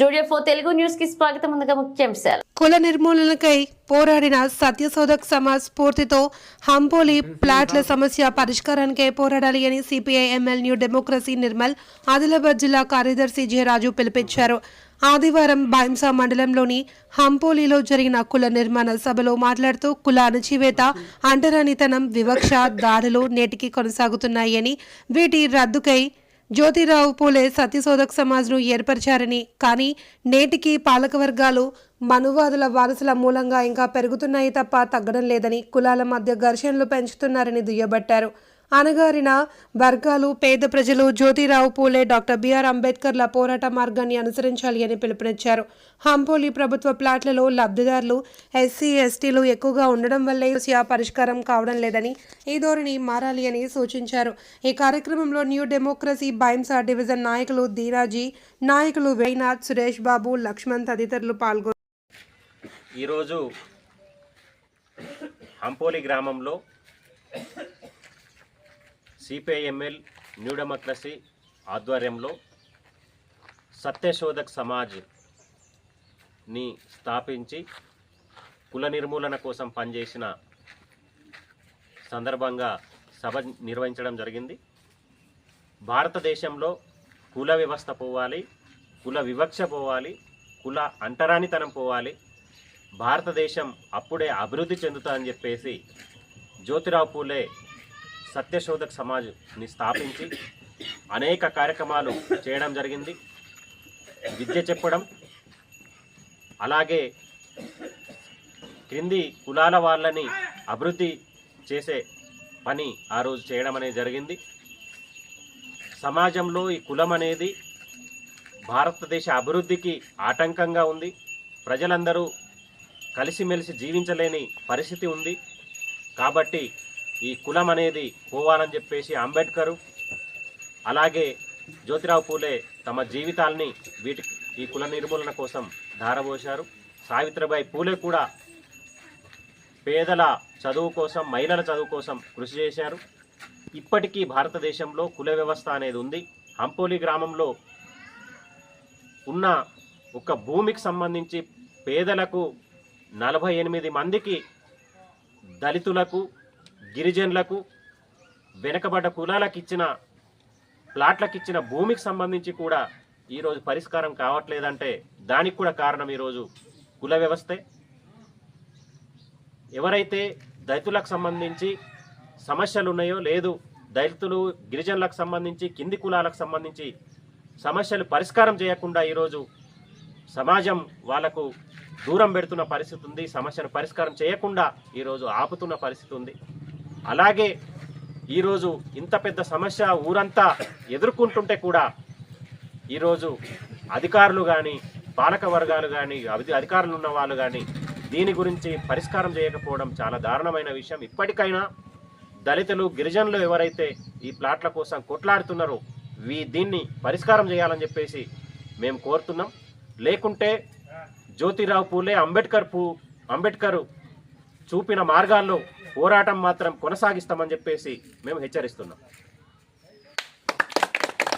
Studio four Telugu న్యూస్కి స్వాగతం ముందుగా ముఖ్యాంశాలు కుల నిర్మూలనకై పోరాడిన సత్యశోధక్ సమాజ్ స్ఫూర్తితో హంపోలి ప్లాట్ల సమస్య పరిష్కారానికే పోరాడాలి అని CPI ML new democracy Nirmal Adilabad జిల్లా కార్యదర్శి జె రాజు ఆదివారం బాయింసా మండలంలోని హంపోలిలో జరిగిన కుల నిర్మాణ సభలో మాట్లాడుతూ కుల అణచివేత అంటరానితనం వివక్ష దాడులు నేటికి కొనసాగుతున్నాయని వీటి రద్దుకై జ్యోతిరావు పూలే సత్యశోధక్ సమాజ్ను ఏర్పరిచారని కానీ నేటికి పాలకవర్గాలు మనువాదుల వారసుల మూలంగా ఇంకా పెరుగుతున్నాయి తప్ప తగ్గడం లేదని కులాల మధ్య ఘర్షణలు పెంచుతున్నారని దుయ్యబట్టారు. అణగారిన వర్గాలు పేద ప్రజలు Jyotirao Phule doctor B R అంబేద్కర్ల పోరాట మార్గాన్ని అనుసరించాలి అని పిలుపునిచ్చారు. హంపోలి ప్రభుత్వ ప్లాట్లలో లబ్ధిదారులు ఎస్సీ ఎస్టీలు ఎక్కువగా ఉండడం వల్లే సమస్య పరిష్కారం కావడం లేదని ఈ ధోరణి మారాలి అని సూచించారు. ఈ కార్యక్రమంలో న్యూ డెమోక్రసీ బైమ్సా డివిజన్ నాయకులు ధీరాజీ నాయకులు వేనాథ్ సురేష్ బాబు లక్ష్మణ్ తదితరులు పాల్గొన్నారు ఈరోజు హంపోలి గ్రామంలో సిపిఐఎంఎల్ న్యూ డెమోక్రసీ ఆధ్వర్యంలో సత్యశోధక్ సమాజ్ని స్థాపించి కుల నిర్మూలన కోసం పనిచేసిన సందర్భంగా సభ నిర్వహించడం జరిగింది. భారతదేశంలో కుల వ్యవస్థ పోవాలి కుల వివక్ష పోవాలి కుల అంటరానితనం పోవాలి. భారతదేశం అప్పుడే అభివృద్ధి చెందుతుందని చెప్పేసి జ్యోతిరావు పూలే సత్యశోధక్ సమాజ్ని స్థాపించి అనేక కార్యక్రమాలు చేయడం జరిగింది. విద్య చెప్పడం అలాగే క్రింది కులాల వాళ్ళని అభివృద్ధి చేసే పని ఆ రోజు చేయడం అనేది జరిగింది. సమాజంలో ఈ కులం అనేది భారతదేశ అభివృద్ధికి ఆటంకంగా ఉంది. ప్రజలందరూ కలిసిమెలిసి జీవించలేని పరిస్థితి ఉంది. కాబట్టి ఈ కులం అనేది పోవాలని చెప్పేసి అంబేద్కరు అలాగే జ్యోతిరావు పూలే తమ జీవితాల్ని వీటి ఈ కుల నిర్మూలన కోసం ధారపోశారు సావిత్రిబాయి పూలే కూడా పేదల చదువు కోసం మహిళల చదువు కోసం కృషి చేశారు. ఇప్పటికీ భారతదేశంలో కుల వ్యవస్థ అనేది ఉంది. హంపోలి గ్రామంలో ఉన్న ఒక భూమికి సంబంధించి పేదలకు నలభై ఎనిమిది మందికి దళితులకు గిరిజనులకు వెనకబడ్డ కులాలకు ఇచ్చిన ప్లాట్లకు ఇచ్చిన భూమికి సంబంధించి కూడా ఈరోజు పరిష్కారం కావట్లేదంటే దానికి కూడా కారణం ఈరోజు కుల వ్యవస్థే. ఎవరైతే దళితులకు సంబంధించి సమస్యలు ఉన్నాయో లేదు దళితులు గిరిజనులకు సంబంధించి కింది కులాలకు సంబంధించి సమస్యలు పరిష్కారం చేయకుండా ఈరోజు సమాజం వాళ్ళకు దూరం పెడుతున్న పరిస్థితి ఉంది సమస్యను పరిష్కారం చేయకుండా ఈరోజు ఆపుతున్న పరిస్థితి ఉంది. అలాగే ఈరోజు ఇంత పెద్ద సమస్య ఊరంతా ఎదుర్కొంటుంటే కూడా ఈరోజు అధికారులు కానీ పాలక వర్గాలు కానీ అధికారులు ఉన్న వాళ్ళు కానీ దీని గురించి పరిష్కారం చేయకపోవడం చాలా దారుణమైన విషయం. ఇప్పటికైనా దళితులు గిరిజనులు ఎవరైతే ఈ ప్లాట్ల కోసం కొట్లాడుతున్నారో వీ దీన్ని పరిష్కారం చేయాలని చెప్పేసి మేము కోరుతున్నాం. లేకుంటే జ్యోతిరావు పూలే అంబేద్కర్ పూ అంబేద్కర్ చూపిన మార్గాల్లో పోరాటం మాత్రం కొనసాగిస్తామని చెప్పేసి మేము హెచ్చరిస్తున్నాం.